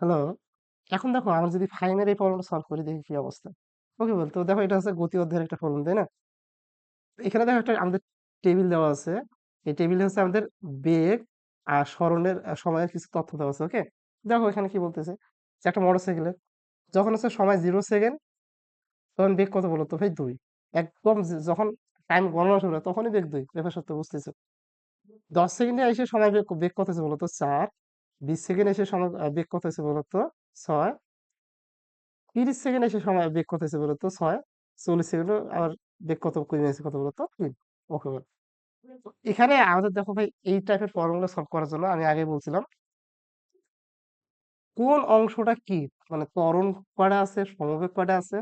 Hello. এখন দেখো আমরা যদি ফাইনের এই প্রবলেমটা সলভ করি দেখি কি অবস্থা। ওকে বল তো দেখো এটা হচ্ছে গতি অধ্যায়ের একটা প্রবলেম, তাই না? এখানে দেখো একটা আমাদের টেবিল দেওয়া আছে। এই টেবিলে হচ্ছে আমাদের বেগ আর সরণের আ সময়ের কিছু তথ্য দেওয়া আছে, ওকে? দেখো এখানে কি বলতেছে যে একটা মোটরসাইকেলের যখন হচ্ছে সময় জিরো সেকেন্ড তখন বেগ কত বলো তো ভাই দুই একদম যখন টাইম গণনা শুরু হয় তখনই বেগ দুই ব্যাপার সত্য বুঝতেছো। ১০ সেকেন্ডে এসে সময় বেগ বেগ কত বলো তো ৪। ২০ সেকেন্ডে এসে সময় বেগ কত হচ্ছে বলো তো ৬। ৩০ সেকেন্ড এসে সময় বেগ কত হয়েছে বলতো? ৬ ৪০ সেকেন্ডও আবার বেগ কত, কমে গেছে কত বলতো? ৩ ওকে বল এখানে আমাদের দেখো ভাই, এই টাইপের প্রবলেমগুলো সলভ করার জন্য আমি আগে বলছিলাম। কোন অংশটা কি? মানে ত্বরণ কয়টা আছে, সমবেগ কয়টা আছে,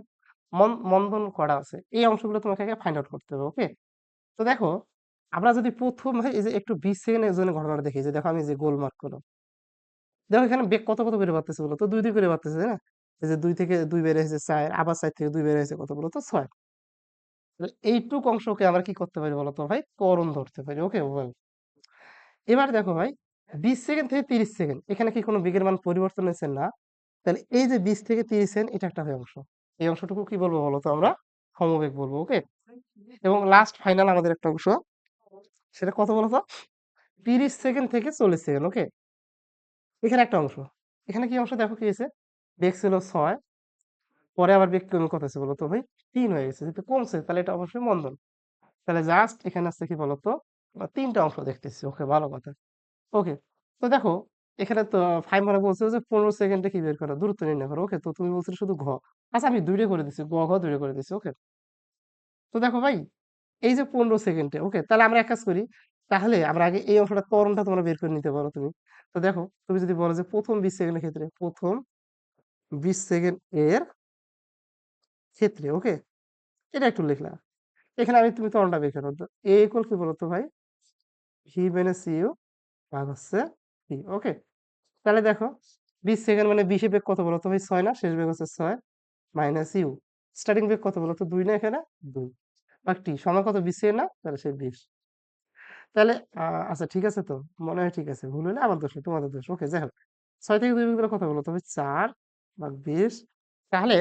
মন, মন্দন কয়টা আছে? এই অংশগুলো তোমাকে আগে ফাইন্ড আউট করতে হবে, ওকে? তো দেখো, আমরা যদি প্রথম এই যে একটু ২০ সেকেন্ডের জন্য ঘটনাটা দেখি, যে দেখো আমি যে গোল মার্ক করলাম। দেখো এখানে বেগ কত কত করে বাড়তেছে বলো তো? ২ ২ করে বাড়তেছে না? এই যে ২ থেকে দুই বের হয়েছে ৪ আবার ৪ থেকে ২ বের হয়েছে কত বলো তো? ৬ তাহলে এইটুক অংশকে আমরা কি করতে পারি বলতো ভাই? ত্বরণ ধরতে পারি ওকে ওয়েল এবার দেখো ভাই ২০ সেকেন্ড থেকে ৩০ সেকেন্ড, এখানে কি কোনো বেগের মান পরিবর্তন হয়েছে? না। তাহলে এই যে ২০ থেকে ৩০ সেকেন্ড, এটা একটা অংশ। এই অংশটুকু কি বলব বলতো আমরা? সমবেগ বলব ওকে এবং লাস্ট ফাইনাল আমাদের একটা অংশ। সেটা কত বলতো ৩০ সেকেন্ড থেকে ৪০ সেকেন্ড ওকে এখানে একটা অংশ। এখানে কি অংশ? দেখো কি হয়েছে? বেগ ছিল ৬ পরে আবার বেগ কত হয়েছে বলতো ভাই ৩ হয়ে গেছে। যেহেতু কমছে, তাহলে এটা অবশ্যই মন্দন। তাহলে জাস্ট এখানে আছে কি বলতো? তিনটা অংশ দেখতেছি। ওকে, ভালো কথা। ওকে, তো দেখো, এখানে তো ফাইভ মানে বলছে যে পনেরো সেকেন্ডে কি বের করা? দূরত্ব নির্ণয় করো। ওকে, তো তুমি বলছিলে শুধু ঘ। আচ্ছা আমি দুইটা করে দিচ্ছি গ ঘ, দুইটা করে দিচ্ছি ওকে। তো দেখো ভাই, এই যে পনেরো সেকেন্ডে ওকে, তাহলে আমরা এক কাজ করি। তাহলে আমরা আগে এই অংশটা ত্বরণটা তোমরা বের করে নিতে পারো তুমি। তো দেখো, তুমি যদি বলো যে প্রথম বিশ সেকেন্ডের ক্ষেত্রে, প্রথম বিশ সেকেন্ড এর ক্ষেত্রে, ওকে? এটা একটু লিখলাম। এখানে আমি তুমি ত্বরণটা বের করো। এ ইকুয়াল কি বলতো ভাই? ভি মাইনাস ইউ ভাগ হচ্ছে ভি ওকে? তাহলে দেখো ২০ সেকেন্ড মানে বিশে বেগ কত বলো তো ভাই? ছয় না? শেষ বেগ হচ্ছে ছয় মাইনাস ইউ স্টার্টিং বেগ কত বলো তো ২ না এখানে? ২ ভাগ টি সময় কত? ২০ সেকেন্ড না? তাহলে সে ২০ তাহলে আচ্ছা ঠিক আছে তো, মনে হয় ঠিক আছে, ভুল হলে আমার দোষ তোমাদের দোষ ওকে যাই হোক। ৬ থেকে ২ বিয়োগ দিলে কত বলো তো ভাই ৪ ভাগ ২০ তাহলে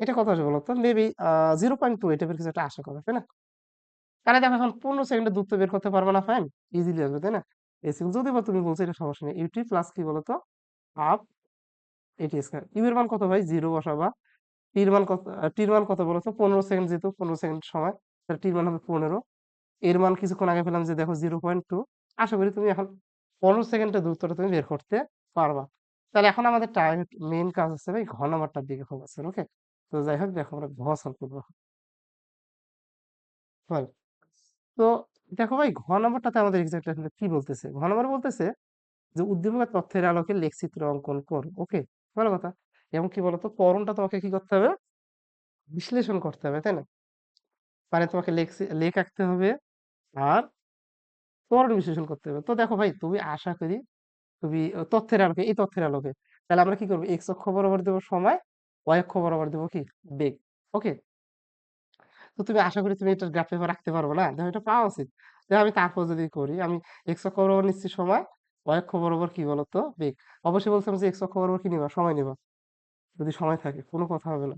এটা কত বলো তো মেবি আ 0.2 এই টাইপের কিছু একটা আশা করা তাই না? তাহলে দেখো এখন ১৫ সেকেন্ডে দূরত্ব বের করতে পারবে না ফাইন ইজিলি আসবে, তাই না? এসি যদি বা তুমি বলছো এটা সমস্যা নেই। ইউটি প্লাস কি বলতো? হাফ এটি স্কয়ার ইউ এর মান কত ভাই? 0 বসাবা। টির মান কত টির মান কত বলতো? 15 সেকেন্ড যেহেতু 15 সেকেন্ড সময়, তাহলে টির মান হবে 15 এর মান কিছুক্ষণ আগে পেলাম যে, দেখো 0.2 আশা করি তুমি এখন 15 সেকেন্ডের দূরত্বটা তুমি বের করতে পারবা। তাহলে এখন আমাদের টার্গেট মেইন কাজ হচ্ছে ভাই ঘ নাম্বারটার দিকে ফোকাস ওকে তো যাই হোক, দেখো আমরা ঘ সলভ করব তো দেখো ভাই ঘ নাম্বারটাতে আমাদের এক্সাক্ট আসলে কি বলতেছে? ঘ নাম্বার বলতেছে যে, উদ্দীপকের তথ্যের আলোকে লেখচিত্র অঙ্কন কর ওকে ভালো কথা। এবং কি বলতো? ত্বরণটা তোমাকে কি করতে হবে? বিশ্লেষণ করতে হবে, তাই না? মানে তোমাকে লেখ আঁকতে হবে। আর ত্বরণ বিশ্লেষণ করতে হবে। তো দেখো ভাই, তুমি আশা করি তুমি তথ্যের আলোকে, এই তথ্যের আলোকে, তাহলে আমরা কি করব? এক্স অক্ষ বরাবর দেবো সময় ওয়াই অক্ষ বরাবর দেবো কি? বেগ। ওকে তো তুমি আশা করি তুমি এটার গ্রাফ রাখতে পারব না? দেখো এটা পাওয়া উচিত। দেখো আমি তারপর যদি করি, আমি এক্স অক্ষ বরাবর নিচ্ছি সময় ওয়াই অক্ষ বরাবর কি বলতো? বেগ। অবশ্যই বলছিলাম যে এক্স অক্ষ বরাবর কি নিবা? সময় নিবা। যদি সময় থাকে, কোনো কথা হবে না।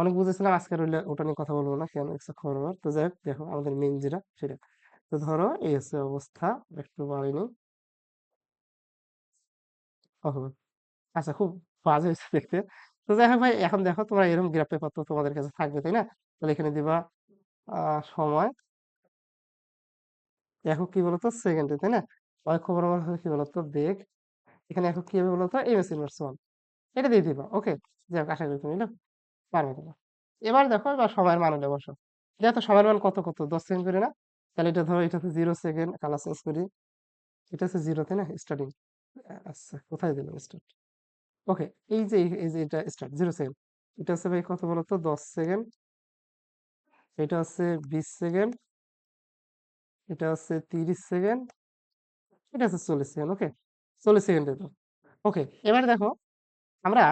অনেক বুঝেছিলাম আজকে ওইটা ওটা নিয়ে কথা বলব না, কেন অক্ষ বরাবর তো যাই হোক, দেখো আমাদের মেইন যেটা সেটা। তো ধরো এই হচ্ছে অবস্থা, একটু বাড়িনি আচ্ছা খুব বাজে হয়েছে দেখতে। তো যাই হোক ভাই, এখন দেখো তোমরা এরকম গ্রাফ পেপার তো তোমাদের কাছে থাকবে, তাই না? তাহলে এখানে দিবা সময়। একক কি বলতো সেকেন্ডে তাই না? অক্ষ খবর কি বলতো বেগ এখানে এখন কি হবে বলতো এম এস ওয়ান এটা দিয়ে দিবা ওকে যাই হোক, আশা করি তুমি না পারবে তোমরা এবার দেখো, এবার সময়ের মান হলে বসো। দেখো সময়ের মান কত কত? দশ সেকেন্ড করে না? তাহলে এটা ধরো এটা হচ্ছে জিরো সেকেন্ড কালার চেঞ্জ করি। এটা হচ্ছে জিরো তাই না? স্টার্টিং আচ্ছা কোথায় দিলাম স্টার্ট ওকে এই যে এই যে, এটা স্টার্ট জিরো সেকেন্ড এটা হচ্ছে ভাই কত বলতো? দশ সেকেন্ড। এটা হচ্ছে বিশ সেকেন্ড। এটা হচ্ছে তিরিশ সেকেন্ড। এটা হচ্ছে চল্লিশ সেকেন্ড ওকে চল্লিশ সেকেন্ডে তো ওকে এবার দেখো, আমরা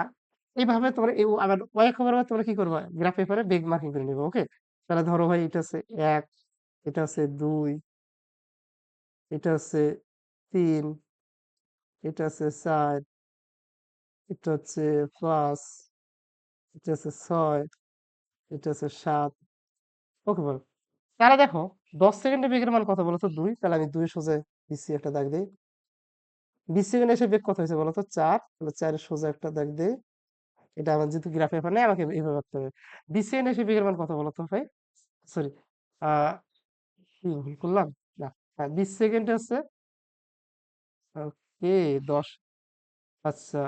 এইভাবে তোমরা এই আবার ওয়াই খবর তোমরা কি করবা? গ্রাফ পেপারে বেগ মার্কিং করে নিবে ওকে তাহলে ধরো ভাই এটা হচ্ছে এক, এটা হচ্ছে দুই, এটা হচ্ছে তিন, এটা হচ্ছে চার, এটা হচ্ছে পাঁচ, এটা হচ্ছে ছয়, এটা হচ্ছে সাত ওকে বল তাহলে দেখো, দশ সেকেন্ডে বেগের মান কত বলো তো দুই, তাহলে আমি দুই সোজা দিচ্ছি একটা দাগ দিই বিশ সেকেন্ডে এসে বেগ কত হয়েছে বলো তো চার, তাহলে চারের সোজা একটা দাগ দিই এটা আমার যেহেতু গ্রাফ পেপার নেই, আমাকে এইভাবে করতে হবে। বিশ সেকেন্ডে এসে বেগের মান কত বলো তো ভাই সরি কি ভুল করলাম? না হ্যাঁ বিশ সেকেন্ড হচ্ছে, ওকে, দশ আচ্ছা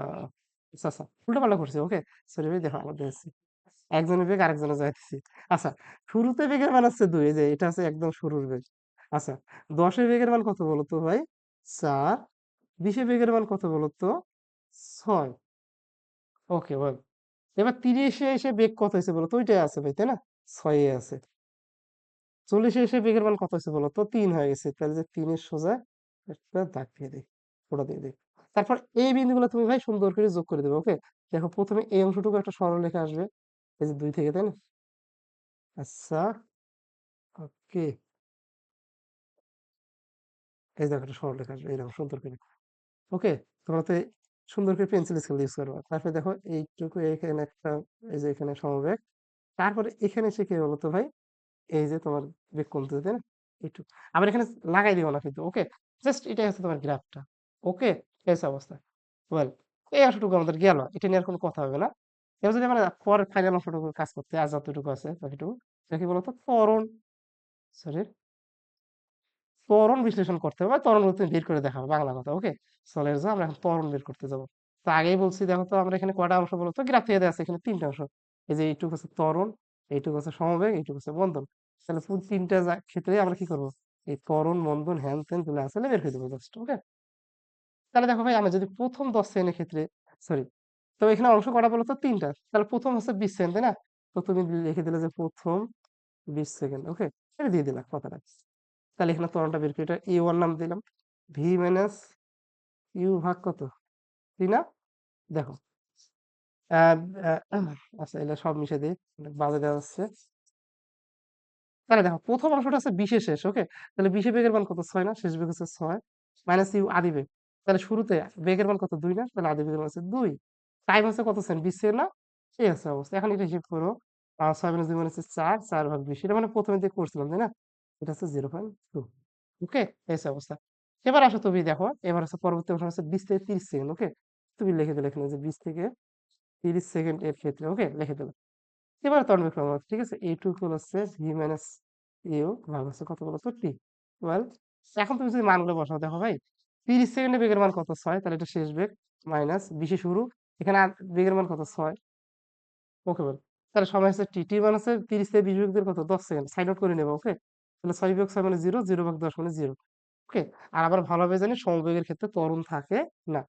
আচ্ছা আচ্ছা উল্টো পাল্টা করছি, ওকে সরি ভাই, দেখো আমাদের আছে। একজনের বেগ আরেকজনে যাইতেছি। আচ্ছা শুরুতে বেগের মান হচ্ছে দুই যে এটা হচ্ছে একদম শুরুর বেগ। আচ্ছা দশের বেগের মান কত বলো তো ভাই? চার বিশে বেগের মান কত বলো তো ছয়। ওকে বল এবার তিরিশে এসে বেগ কত হয়েছে বলো? তো ওইটাই আছে ভাই, তাই না? ছয়ে আছে। চল্লিশে এসে বেগের মান কত হয়েছে বলো? তো তিন হয়ে গেছে। তাহলে যে তিনের সোজা একটা দাগ দিয়ে দিই ফোটা দিয়ে দিই। তারপর এই বিন্দুগুলো তুমি ভাই সুন্দর করে যোগ করে দেবে, ওকে? দেখো প্রথমে এই অংশটুকু একটা সরল সরলরেখা আসবে, এই যে দুই থেকে, তাই না? আচ্ছা ওকে। এই দেখো একটা সরল সরলরেখা আসবে এরকম সুন্দর করে। ওকে, তোমরা তো সুন্দর করে পেন্সিল স্কেল ইউজ করবা। তারপরে দেখো এইটুকু এখানে একটা, এই যে এখানে সমবেগ। তারপরে এখানে এসে কি বলো তো ভাই? এই যে তোমার বেগ কমতেছে, তাই না? একটু আবার এখানে লাগাই দিও না কিন্তু ওকে জাস্ট এটাই হচ্ছে তোমার গ্রাফটা ওকে এই অবস্থা। ওয়েল এই অংশটুকু আমাদের গেল, এটা নিয়ে আর কোনো কথা হবে না। এবার যদি আমরা পরের ফাইনাল অংশটুকু কাজ করতে, আর যতটুকু আছে বাকিটুকু কি বলতো ত্বরণ সরি ত্বরণ বিশ্লেষণ করতে হবে বা ত্বরণ তুমি বের করে দেখাবো, বাংলা কথা ওকে চলে যাও আমরা এখন ত্বরণ বের করতে যাব। তো আগেই বলছি, দেখো তো আমরা এখানে কয়টা অংশ বলতো গ্রাফ থেকে দেওয়া আছে এখানে তিনটা অংশ। এই যে এইটুকু হচ্ছে ত্বরণ, এইটুকু হচ্ছে সমবেগ, এইটুকু হচ্ছে বন্ধন। তাহলে পুরো তিনটা ক্ষেত্রে আমরা কি করব? এই ত্বরণ, বন্ধন হ্যান ত্যানগুলো আসলে বের করে দেবো জাস্ট ওকে তাহলে দেখো ভাই, আমরা যদি প্রথম দশ সেকেন্ডের ক্ষেত্রে সরি তো এখানে অংশ কটা বলতো তিনটা। তাহলে প্রথম হচ্ছে বিশ সেকেন্ড তাই না? তো তুমি লিখে দিলে যে প্রথম বিশ সেকেন্ড ওকে এটা দিয়ে দিলাম কথাটা। তাহলে এখানে ত্বরণটা বের করে। এটা এ ওয়ান নাম দিলাম। ভি মাইনাস ইউ ভাগ কত? ঠিক না? দেখো। আচ্ছা এটা সব মিশে দিই। বাজে দেওয়া যাচ্ছে। তাহলে দেখো, প্রথম অংশটা আছে বিশে শেষ ওকে তাহলে বিশে বেগের মান কত? ছয় না? শেষ বেগ হচ্ছে ছয়। মাইনাস ইউ আদি বেগ। তাহলে শুরুতে বেগের মান কত? দুই না? তাহলে আদি বেগের মান হচ্ছে দুই। টাইম হচ্ছে কত? সেকেন্ড বিশ না? এই আছে অবস্থা। এখন এটা হিসেব করো ছয় মাইনাস দুই হচ্ছে চার চার ভাগ বিশ। এটা মানে প্রথমে দিয়ে করছিলাম, তাই না? এটা হচ্ছে জিরো পয়েন্ট টু ওকে এই অবস্থা এবার আসো তুমি দেখো এবার হচ্ছে পরবর্তী অংশ হচ্ছে বিশ থেকে তিরিশ সেকেন্ড ওকে তুমি লিখে দিলে এখানে যে বিশ থেকে তিরিশ সেকেন্ড এর ক্ষেত্রে ওকে লিখে দিলে এবার বের করব ঠিক আছে এইটুকু হচ্ছে ভি মাইনাস ইউ ভাগ হচ্ছে কত বলো তো টি ওয়েল এখন তুমি যদি মানগুলো বসাও দেখো ভাই তিরিশ সেকেন্ডে বেগের মান কত ছয় তাহলে এটা শেষ বেগ মাইনাস বিশে শুরু এখানে বেগের মান কত ছয় ওকে বল তাহলে সময় হচ্ছে টি টি মান হচ্ছে তিরিশ থেকে বিশ বেগ কত দশ সেকেন্ড সাইড আউট করে নেব ওকে তাহলে ছয় বিয়োগ ছয় মানে জিরো জিরো ভাগ দশ মানে জিরো। ওকে? আর আবার ভালোভাবে জানি সমবেগের ক্ষেত্রে ত্বরণ থাকে না।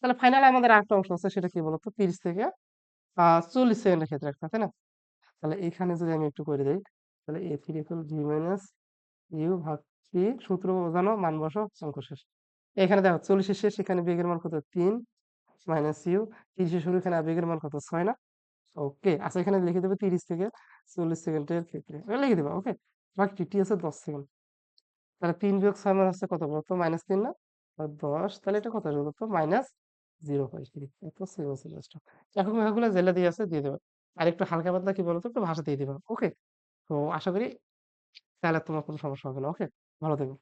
তাহলে ফাইনাল আমাদের আরেকটা অংশ আছে, সেটা কি বলতো? তিরিশ থেকে চল্লিশ সেকেন্ডের ক্ষেত্রে একটা, তাই না? তাহলে এখানে যদি আমি একটু করে দিই, তাহলে A three equal V minus U ভাগ টি সূত্র বোঝানো, মান বসো অঙ্ক শেষ। এখানে দেখো, চল্লিশের শেষ, এখানে বেগের মান কত? তিন মাইনাস ইউ তিরিশে শুরু, এখানে বেগের মান কত? ছয় না? ওকে আচ্ছা এখানে লিখে দেবে তিরিশ থেকে, চল্লিশ সেকেন্ডের ক্ষেত্রে। লিখে দেবে, ওকে? বাকি টি আছে দশ সেকেন্ড। তাহলে তিন বিয়োগ ছয় মান হচ্ছে কত? বলতো মাইনাস তিন না? দশ, তাহলে এটা কত? আসবে বলতো মাইনাস জিরো আছে এখন মেঘাগুলো জেলে দিয়ে আছে, দিয়ে দেবে। আর একটু হালকা পাতলা কি বলতো? একটু ভাষা দিয়ে দেবে। ওকে তো আশা করি তাহলে তোমার কোনো সমস্যা হবে না। ওকে ভালো থেকো।